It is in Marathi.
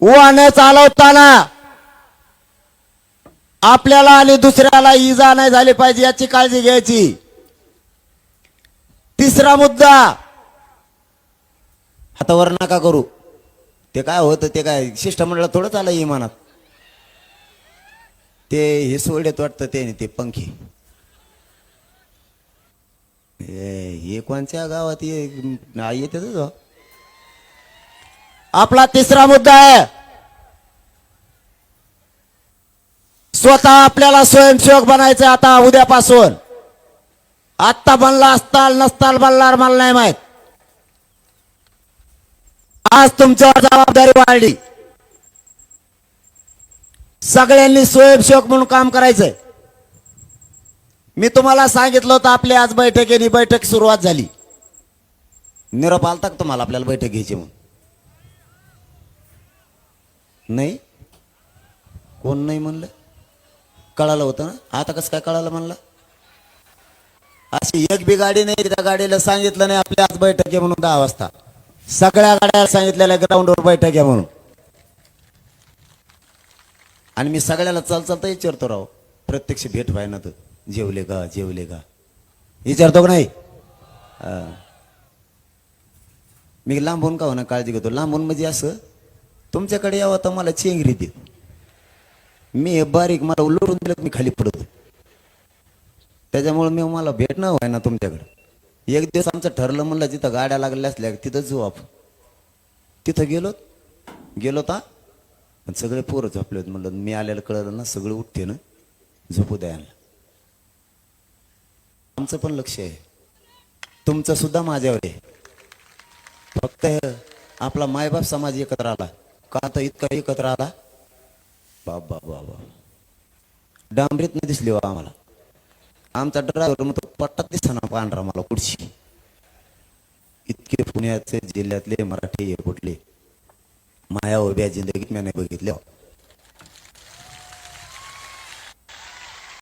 वाहन चालवताना आपल्याला आणि दुसऱ्याला इजा नाही झाली पाहिजे याची काळजी घ्यायची. तिसरा मुद्दा हातावर नका करू. ते काय होतं ते काय शिष्टमंडळ थोडंच आलं इमानात. ते हे सोडत वाटतं ते ते पंखी. हे कोणत्या गावात येते हो. आपला तिसरा मुद्दा आहे. स्वतः आपल्याला स्वयंसेवक बनायचं आता उद्यापासून. आत्ता बनला असताल नसताल बनणार मला नाही माहीत. आज तुमच्यावर जबाबदारी वाढली. सगळ्यांनी स्वयंसेवक म्हणून काम करायचंय. मी तुम्हाला सांगितलं होतं आपली आज बैठकीने बैठक सुरुवात झाली. निरोप आलता तुम्हाला आपल्याला बैठक घ्यायची म्हणून? नाही? कोण नाही म्हणलं? कळालं होतं ना? आता कसं काय कळालं म्हणलं? अशी एक बी गाडी नाही त्या गाडीला सांगितलं नाही आपल्या आज बैठक आहे म्हणून दहा वाजता. सगळ्या गाड्या सांगितलेल्या ग्राउंडवर बैठक आहे म्हणून. आणि मी सगळ्याला चाल चालता विचारतो राव प्रत्यक्ष भेट व्हाय ना तर. जेवले का जेवले का? विचारतो का नाही? मी लांबून का होणार काळजी घेतो? लांबून म्हणजे असं तुमच्याकडे यावं तर मला चेंगरी दे. मी हे बारीक मला उलटून दिलं मी खाली पडतो त्याच्यामुळे मी मला भेटणं व्हाय ना तुमच्याकडे. एक दिवस आमचं ठरलं म्हणलं जिथं गाड्या लागल्या असल्या तिथं जाऊ आपण. तिथं गेलो गेलो ता पण सगळे पोरं झोपले होते म्हणलं मी आलेलं कळलं ना सगळं उठते ना. झोपू द्यायला आमचं पण लक्ष आहे. तुमचं सुद्धा माझ्यावर आहे. फक्त आपला मायबाप समाज एकत्र आला. का आता इतका एकत्र आला? बाप बाप डांबरीत नाही दिसली बा आम्हाला. आमचा ड्रायव्हर मग तो पट्टात दिसताना पांढरा मला कुठची इतके पुण्याचे जिल्ह्यातले मराठी हे कुठले? माया उभ्या जिंदगीत मी नाही बघितले.